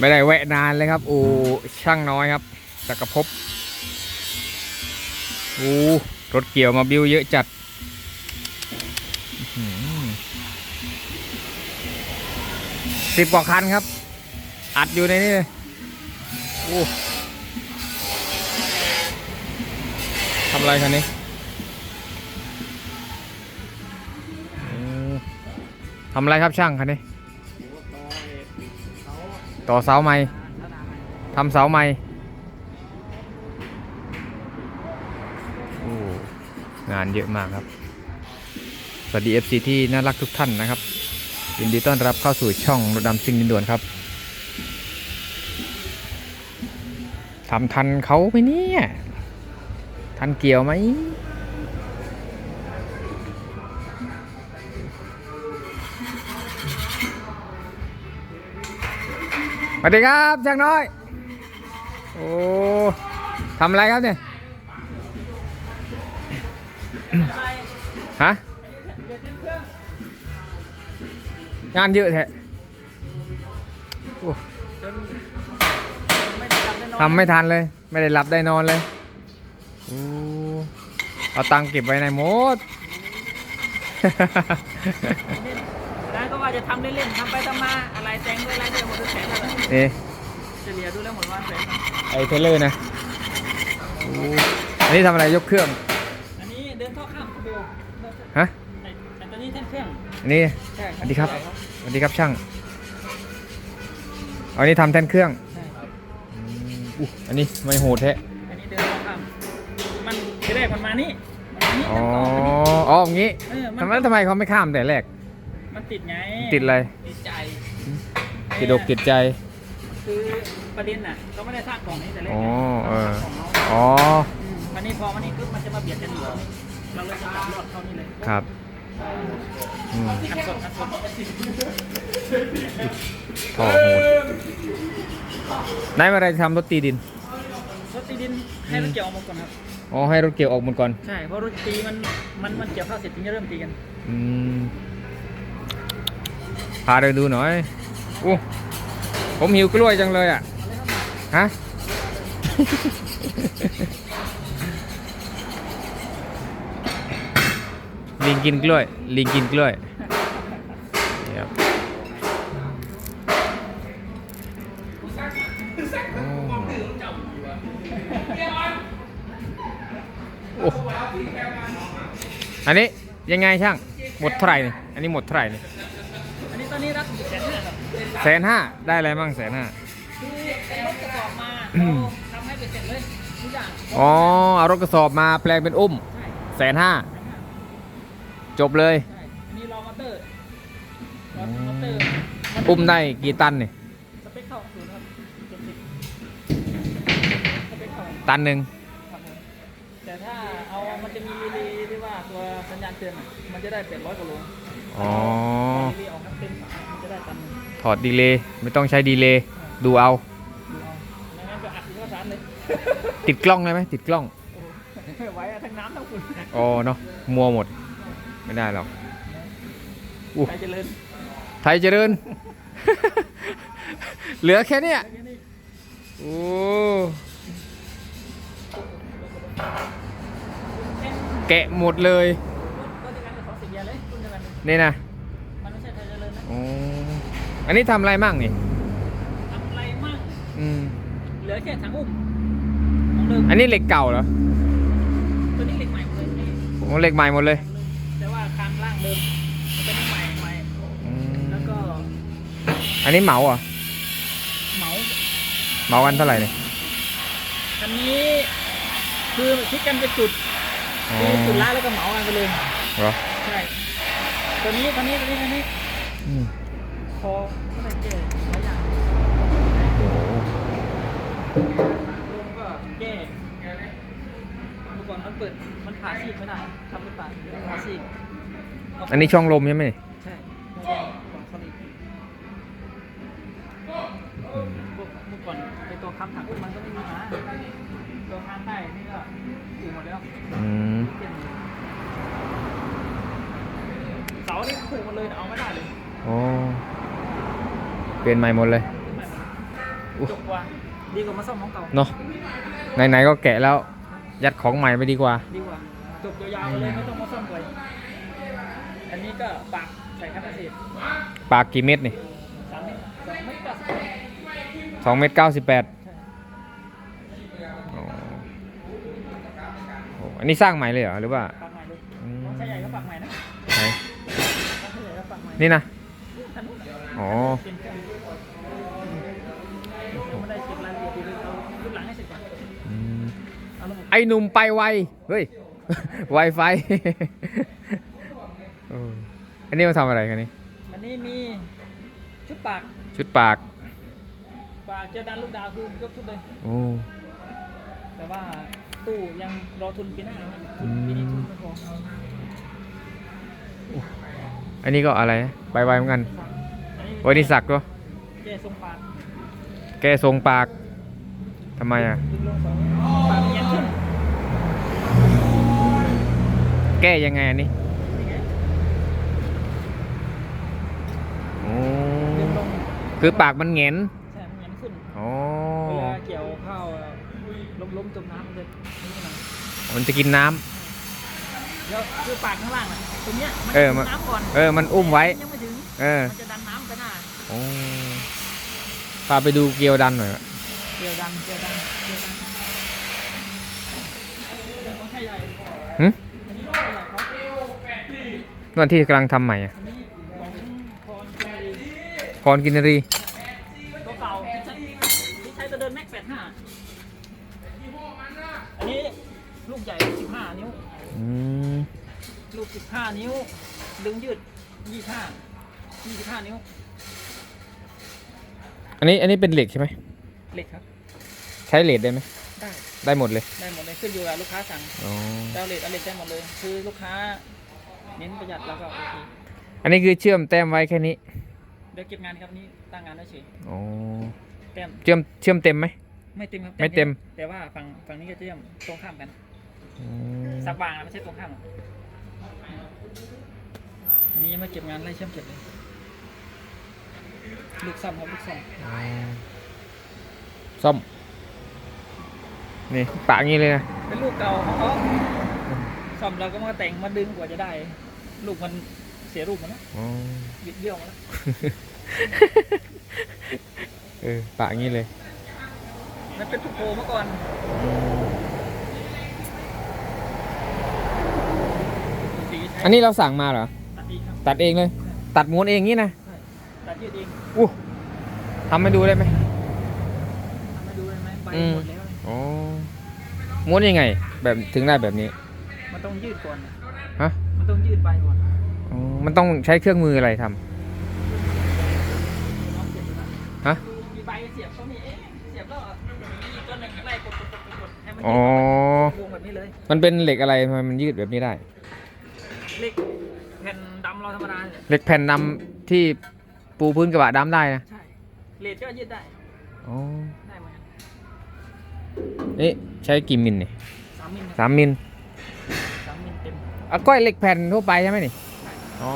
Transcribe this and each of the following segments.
ไม่ได้แวะนานเลยครับ อูช่างน้อยครับจักรภพอูรถเกี่ยวมาบิวเยอะจัดสิบกว่าคันครับ อัดอยู่ในนี้เลยโอ้ทำอะไรคันนี้ทำอะไรครับช่างคันนี้ ต่อเสาใหม่ทำเสาใหม่โอ้งานเยอะมากครับ สวัสดี FC ที่น่ารักทุกท่านนะครับยินดีต้อนรับเข้าสู่ช่องรถดำซิ่งดินด่วนครับทำทันเขาไหมเนี่ย ทันเกี่ยวไหม สวัสดีครับช่างน้อย โอ้ทำอะไรครับเนี่ยฮะงานเยอะแท้โอ้ทำไม่ทันเลย ไม่ได้หลับได้นอนเลยโอ้เอาตังค์เก็บไว้ในหมด วก็ว่าจะทำเล่นๆทำไปทำมาอะไรแซงด้วยอะไรด้วยหมดทุกแสนเลยนี่เฉลี่ยดูแล้วหมดวันแสนไอเทเลอร์นะโอ้อันนี้ทำอะไรยกเครื่อง อันนี้เดินเข้าข้ามเบลฮะไอ้ไอ้ตัวนี้แท่นเครื่องอันนี้ใช่สวัสดีครับสวัสดีครับช่างเอาอันนี้ทำแท่นเครื่องใช่อู้อันนี้ไม่โหดแท้อันนี้เดินเข้าข้ามมันทีแรกมันมานี่มันมานี่อ๋อแล้วก็อ๋ออย่างงี้เออมันทำไมทำไมเขาไม่ข้ามแต่แรก มันติดไงติดอะไร ติดใจติดอกติดใจ คือประเด็นน่ะเขาไม่ได้สร้างกล่องนี้แต่แรกอ๋อไงเออขาสร้างกล่องเขาอ๋ออืมวันนี้พอวันนี้ปุ๊บมันจะมาเบียดกันอยู่เราเลยจะตัดรอดเข้านี่เลยครับอืมอันสดอันสดท่อโหดนายเมื่อไรจะทำรถตีดิน รถตีดินให้รถเกี่ยวออกมาก่อนครับ อ๋อให้รถเกี่ยวออกหมดก่อน ใช่ เพราะรถตีมันมันมันเกี่ยวข้าวเสร็จถึงจะเริ่มตีกัน อืม พาเดินดูหน่อยอู้ผมหิวกล้วยจังเลยอะ ฮะ ลิงกินกล้วย ลิงกินกล้วยครับโอ้โอ้อันนี้ยังไงช่าง หมดเท่าไหร่นี่ อันนี้หมดเท่าไหร่นี่ อันนี้ตอนนี้รับแสนห้าครับแสนห้าได้อะไรบ้างแสนห้าคือเป็นรถกระสอบมาอืมเราทำให้เป็นเสร็จเลยทุกอย่างอ๋อเอารถกระสอบมาแปลงเป็นอุ้มใช่แสนห้าจบเลย ใช่อันนี้รอมอเตอร์รอมอเตอร์นอุ้มได้กี่ตันนี่สเปคเข้าศูนย์ครับเจ็ดสิบสเปคเข้า ตันหนึ่งครับผมแต่ถ้าเอามันจะมีรีเลย์ที่ว่าตัวสัญญาณเตือนอะมันจะได้แปดร้อยกว่าโล อ๋อรีเลย์ออกครับเป็นฝามันจะได้ตันหนึ่งถอดดีเลย์ไม่ต้องใช้ดีเลย์ดูเอา ดูเอาไม่งั้นก็อัดถึงข้าวสารเลย ติดกล้องได้ไหมติดกล้อง โอ้โหไม่ไหวอะทั้งน้ำทั้งฝุ่นอ๋อเนาะมัวหมด ไม่ได้หรอกอู้ไปเจริญไทยเจริญ เหลือแค่เนี้ยโอ้แกะหมดเลย นเดียวกันเลยนี่นะมันไม่ใช่ไทยเจริญนะอ๋ออันนี้ทำอะไรมั่งนี่ทำอะไรมั่งอืมเหลือแค่ถังอุ้มของเดิมอันนี้เหล็กเก่าเหรอตัวนี้เหล็กใหม่หมดเลยนี่โอ้เหล็กใหม่หมดเลย แต่ว่าคานล่างเดิมมันเป็นใหม่ใหม่อืมแล้วก็ อันนี้เหมาเหรอะเหมาเหมากันเท่าไหร่เนี่ยอันนี้คือคิดกันเป็นจุดอ๋อคือจุดละแล้วก็เหมากันไปเลยเหรอใช่ ตัวนี้ตัวนี้ตัวนี้ตัวนี้อืมพอเท่าไหร่เจ๊หลายอย่างโอ้โหลมก็แก้เมื่อก่อนมันเปิดมันผ่าซีกไม่ได้ทำไม่ผ่าผ่าซีกอันนี้ช่องลมใช่ไหมนี่ใช่ไม่ได้ของเขาอีกอืมพวกเมื่อก่อนไปตัวคำถังอุ้มมันก็ไม่มีหมาตัวคานใต้นี่ก็อยู่หมดแล้วอืม เปลี่ย นเสานี่ผูกหมดเลยเอาไม่ได้เลยโอ้เปลี่ยนใหม่หมดเลยไม่หมดอู้จบกว่าดีกว่ามาซ่อมของเก่าเนาะไหนๆก็แกะแล้ว ยัดของใหม่ไปดีกว่า ดีกว่าจบยาวๆเลยไม่ต้องมาซ่อมเลยอันนี้ก็ปากใส่คันอาเซียนปากกี่เม็ดนี่สามเมตรสองเมตรก็สิบสองเม็ดเก้าสิบแปดใช่อ๋อโอ้อันนี้สร้างใหม่เลยเหรอหรือว่าปาก นี่นะคันนู้นอะอ๋อเป็นเครื่องไม่ได้เก็บรายละเอียดดีเลยเอารูปหลังให้เสร็จก่อนอืมเอาระบบไอ้หนุ่มไปไว เฮ้ย ไวไฟเอออันนี้มาทำอะไรกันนี่อันนี้มีชุดปาก ชุดปาก ปากเจอดันลูกดาวคือยกชุดเลยโอ้แต่ว่าตู้ยังรอทุนปีหน้าทุนอืมปีนี้ทุนไม่พอ อันนี้ก็อะไรนะไปไวเหมือนกันอันนี้โอ้ยนี่สักด้วยเจทรงปากแกทรงปากทำไมอะดึงลงสองปากเอียงขึ้นแก้ยังไงอันนี้นี่ไงโอ้ดึงลงคือปากมันเหงนใช่มันเอียงขึ้นอ๋อเวลาเกี่ยวข้าวล้มล้มๆจมน้ำมันจะนี่ขนาดมันจะกินน้ำแล้วคือปากข้างล่างน่ะ ตรงเนี้ยมันเออมัน น้ำก่อนเออ มันอุ้มไว้ ยังไม่ถึงเออมันจะดันน้ำไปหน้าโอ้พาไปดูเกลียวดันหน่อยเกี่ยวดันเกี่ยวดันเกี่ยวดันของไทยใหญ่หึอันนี้ของไทยใหญ่เขาวันที่กำลังทำใหม่อะอันนี้ของพรชัยพรกินรี ลูกสิบห้านิ้ว ดึงยืดยี่ห้ายี่สิบห้านิ้ว อันนี้อันนี้เป็นเหล็กใช่ไหมเหล็กครับ ใช้เหล็กได้ไหมได้ได้หมดเลยได้หมดเลยขึ้นอยู่กับลูกค้าสั่งอ๋อจะเอาเหล็กเอาเหล็กได้หมดเลยคือลูกค้า เน้นประหยัดแล้วก็โอเคอันนี้คือเชื่อมแต้มไว้แค่นี้เดี๋ยวเก็บงานครับนี่ตั้งงานได้เฉยอ๋อแต้มเชื่อมเชื่อมเต็มไหม ไม่เต็มครับไม่เต็ม แต่ว่าฝั่งฝั่งนี้ก็จะเชื่อมตรงข้ามกัน อืมสักบางนะไม่ใช่ตรงข้ามหรอก อันนี้ยังไม่เก็บงานไล่เชื่อมเก็บเลยลูกซ่อมครับลูกซ่อมอ๋อซ่อม นี่ปากงี้เลยนะเป็นลูกเก่าของเขาซ่อมเราก็มาแต่งมาดึงกว่าจะได้ ลูกมันเสียรูปหมันแล้วอ๋อ บิดเบี้ยวหมาแล้วเออปากงี้เลยมันเป็นผูกโพเมื่อก่อนสีใช้ อันนี้เราสั่งมาเหรอ ตัดเองครับตัดเองเลย ตัดม้วนเองงี้นะใช่ตัดยืดเองอู้ทำให้ดูได้ไหมทำให้ดูได้ไหมใบอืมหมดแล้วเนี่ยอ๋อม้วนยังไง แบบถึงได้แบบนี้ มันต้องยืดก่อนนะฮะ มันต้องยืดใบก่อนอ๋อมันต้องใช้เครื่องมืออะไรทำเอาเสียบไปก่อนฮะ มีใบเสียบเขามีเอ๊ะเสียบแล้วมีอีกต้นหนึ่งไล่กดกดกดกดให้มันอ๋อ ยืดวงแบบนี้เลยมันเป็นเหล็กอะไรทำไมมันยืดแบบนี้ได้ เล็กแผ่นดำเรา ธรรมดาเนี่ยเหล็กแผ่นดำที่ปูพื้นกระบะดำได้นะใช่เลดก็ยืดได้อ๋อได้เหมือนกันเอ๊ะใช้กี่มิลเนี่ยสามมิลครับสามมิลสามมิลเต็ม อะก้อยเหล็กแผ่นทั่วไปใช่ไหมนี่อ๋อ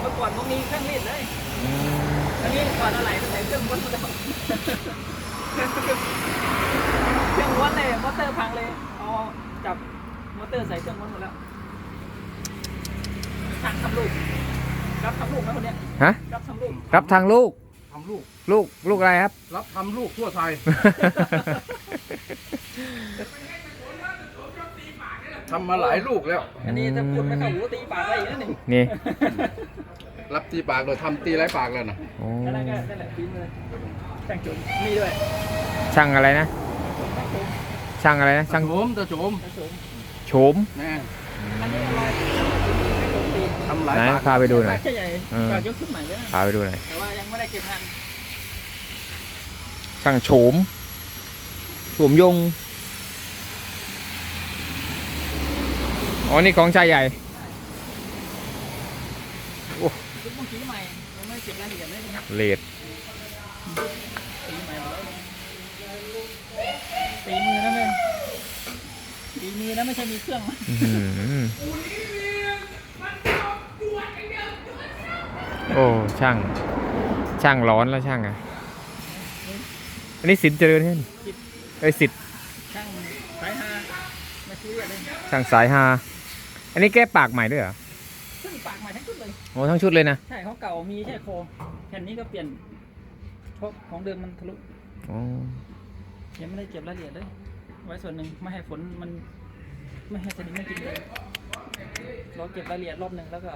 เมื่อก่อนมันมีเครื่องรีดเลยอืมอันนี้ก่อนอะไรตั้งแต่เครื่องม้วนหมดแล้วเครื่องม้วนเลยมอเตอร์พังเลยเอาจับมอเตอร์ใส่เครื่องม้วนหมดแล้ว สั่งทำลูก รับทำลูกไหมคนเนี้ยฮะ รับทำลูกรับทางลูก ทำลูก ลูก ลูกอะไรครับ รับทำลูกทั่วไทย ทำมาหลายลูกแล้ว อันนี้ถ้าพูดไม่เข้าหูตีปากอะไรอีกนั่นเองนี่รับตีปากเลยทำตีหลายปากแล้วนะโอ้นั่นแหละก็นั่นแหละฝีมือช่างจุ๋มมีด้วยช่างอะไรนะ ช่างจุ๋มช่างอะไรนะ ช่างโฉมตะโฉมช่างจุ๋มโฉม แน่อันนี้อะไรให้จุ๋มตีทำหลายไหนปากพาไปดูหน่อยปากใหญ่เออปากยกขึ้นใหม่เลยนะพาไปดูหน่อย แต่ว่ายังไม่ได้เก็บงานช่างโฉมโฉมยง อ๋อ นี่ของชายใหญ่ ชุดเมื่อกี้ใหม่ยังไม่ได้เก็บรายละเอียดเลยนะครับเลดตีใหม่หมดแล้วตีมือนะแม่ตีมือนะไม่ใช่มีเครื่องนะอื้อหือ โอ้ช่าง ช่างร้อนแล้วช่างอะมอันนี้สินเจริญเห็นคิดไอ้ยสิทธิ์ช่างสายฮาไม่ซีเรียสเลยช่างสายฮาอันนี้แก้ปากใหม่ด้วยเหรอซึ่งปากใหม่ทั้งชุดเลยโอ้ทั้งชุดเลยนะใช่เขาเก่ามีแค่โครงแผ่นนี้ก็เปลี่ยนเพราะของเดิมมันทะลุอ๋อยังไม่ได้เก็บรายละเอียดเลยไว้ส่วนหนึ่งไม่ให้ฝนมัน ไม่ให้สนิมมันกินเลยเราเก็บรายละเอียดรอบหนึ่งแล้วก็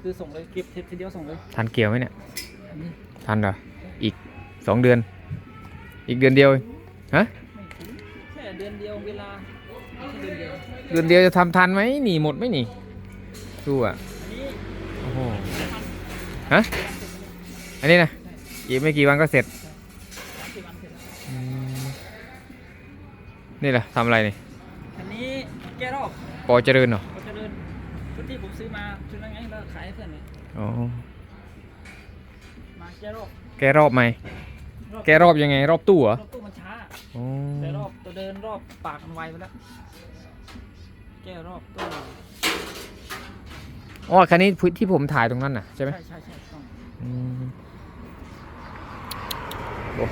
คือส่งเลยเก็บทีเดียวส่งเลยทันเกี่ยวไหมเนี่ย อันนี้ทันเหรอ อีกสองเดือน อีกเดือนเดียวเองฮะไม่ถึงแค่เดือนเดียวเวลาแค่เดือนเดียวเดือนเดียวจะทำทันไหมหนีหมดไหมหนีดูอะอันนี้โอ้โหมันฮะ อันนี้นะอีกไม่กี่วันก็เสร็จสามสิบวันเสร็จแล้วอืมนี่แหละทำอะไรนี่ อันนี้แก้รอบปอเจริญเหรอ ที่ผมซื้อมาชุดนั้นไงแล้วขายให้เพื่อนเลยอ๋อ มาแก้รอบแกรอบไหมแกรอบยังไง รอบตู้เหรอรอบตู้มันช้า อ๋อแต่รอบตัวเดินรอบปากมันไวไปแล้ว แก้รอบตู้อ๋อคันนี้ที่ผมถ่ายตรงนั้นน่ะใช่ไหมใช่ใช่ใช่ต้องอืมโอ้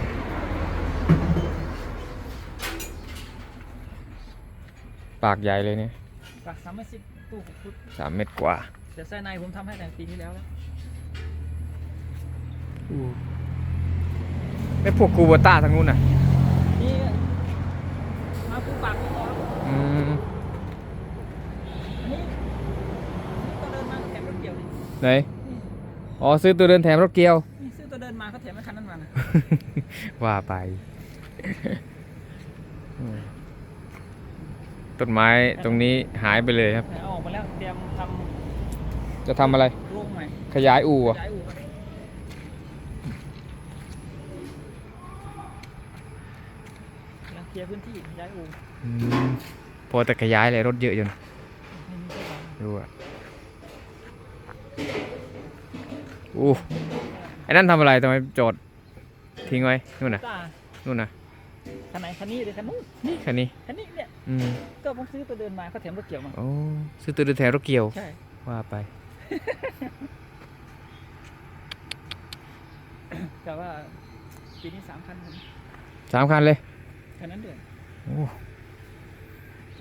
ปากใหญ่เลยเนี่ย ปากสามสิบ ตู้หกฟุตสามเมตรกว่า แต่ไส้ในผมทำให้แต่ปีที่แล้วแล้วไม่พวกกูโบต้าทางนู้นน่ะนี่มาปูปากปูต่ออืมอันนี้ตัวเดินมาแถมรถเกี่ยวนี่ไหน อ๋อ ซื้อตัวเดินแถมรถเกียว นี่ซื้อตัวเดินมาเขาแถมไม่คันนั้นมานะว่าไปต้นไม้ตรงนี้หายไปเลยครับเอาออกมา แล้วเตรียมทจะทำอะไรำโรงใหม่ขยายอู่เหรอย้ายอู่ครับกำลังเคลียร์พื้นที่ย้ายอู่อืมพอแต่ขยายเลยรถเยอะจนไม่มีเจ้าของดูอะอู้ไอ้นั่นทำอะไรทำไมจอดทิ้งไว้นู่นน่ะ จ้านู่นน่ะ คันไหนคันนี้หรือคันนู้นนี่คันนี้ คันนี้เนี่ย อืมก็ผมซื้อตัวเดินมาเขาแถมรถเกี่ยวมา โอ้ซื้อตัวเดินแถมรถเกียว ใช่ ว่าไป แต่ว่าปีนี้สามคันผมสามคันเลย คันนั้นเดือนโอ้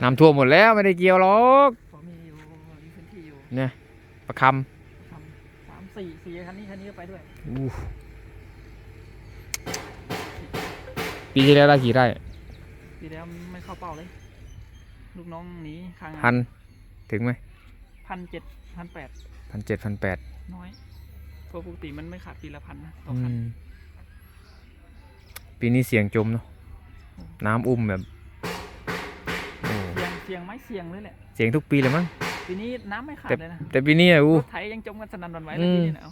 น้ำท่วมหมดแล้วไม่ได้เกี่ยวหรอกพอมีอยู่มีพื้นที่อยู่เนี่ยประคทำสามสี่สี่คันนี้คันนี้ก็ไปด้วยำอู้ปีที่แล้วได้กี่ไร่ปีแล้วไม่เข้าเป้าเลย ลูกน้องหนีค้างงาพันถึงไหมพันเจ็ดพันแปดพันเจ็ดพันแปดน้อยเพราะปกติมันไม่ขาดปีละพันนะต่อคัน ปีนี้เสียงจมเนาะน้ำอุ้มแบบโอ้เสียงเสียงไหม่เสียงเลยแหละเสียงทุกปีเลยมั้งปีนี้น้ำไม่ขาดเลยนะแต่ปีนี้อะรอู้ถไถยังจมกันสนั่นหวันไหวเลยอืม ปีนี้นะเอา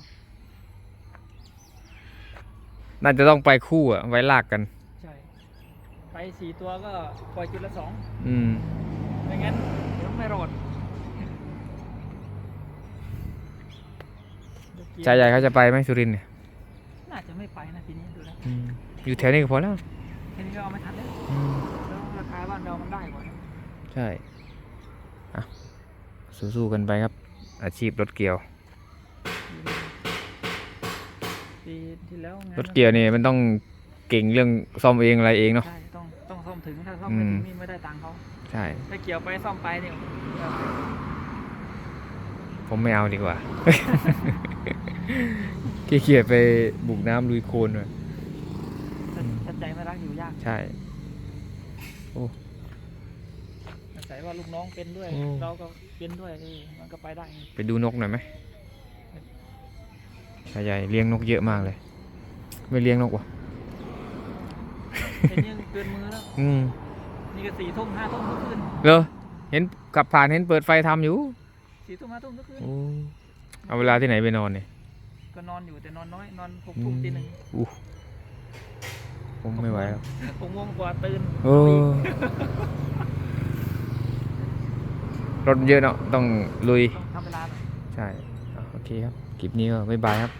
น่าจะต้องไปคู่อะไว้ลากกันใช่ไปสี่ตัวก็ปล่อยจุดละสองอืมไม่งั้นเดี๋ยวไม่รอดชายใหญ่เขาจะไปไหมสุรินทร์เนี่ยน่าจะไม่ไปนะปีนี้ดูแล้วอืมอยู่แถวนี้ก็พอแล้วแค่นี้ก็เอาไม่ทันแล้วอืมแล้วราคาบ้านเรามันได้กว่านะใช่อะสู้ๆกันไปครับ อาชีพรถเกี่ยว ปีที่แล้วงานรถเกี่ยวนี่มันต้องเก่งเรื่องซ่อมเองอะไรเองเนาะ ใช่ต้องต้องซ่อ มถึงถ้าซ่อมไม่ถึงอืมนี่ไม่ได้ตังค์เขาใช่ถ้าเกี่ยวไปซ่อมไปเนี่ยผมไม่เอาดีกว่าขี้เกียจไปบุกน้ำลุยโคลนเลยถ้าถ้าใจไม่รักอยู่ยาก ใช่อาศัยว่าลูกน้องเป็นด้วยโอ้เราก็เป็นด้วยเออมันก็ไปได้ไงไปดูนกหน่อยไหมชายใหญ่เลี้ยงนกเยอะมากเลย ไม่เลี้ยงนกวะ เป็นยังเกินมือแล้ว อืมนี่ก็สี่ทุ่มห้าทุ่มทุกคืนเหรอเห็นขับผ่านเห็นเปิดไฟทำอยู่สี่ทุ่มห้าทุ่มทุกคืน โอ้เอาเวลาที่ไหนไปนอนเนี่ยก็นอนอยู่แต่นอนน้อย นอนหกทุ่มตีหนึ่งอู้ผมไม่ไหวแล้วหกโมงกว่าตื่นโอ้รถเยอะเนาะต้องลุย ต้องทำเวลาหน่อย ใช่อะโอเคครับ คลิปนี้ก็บ๊ายบายครับ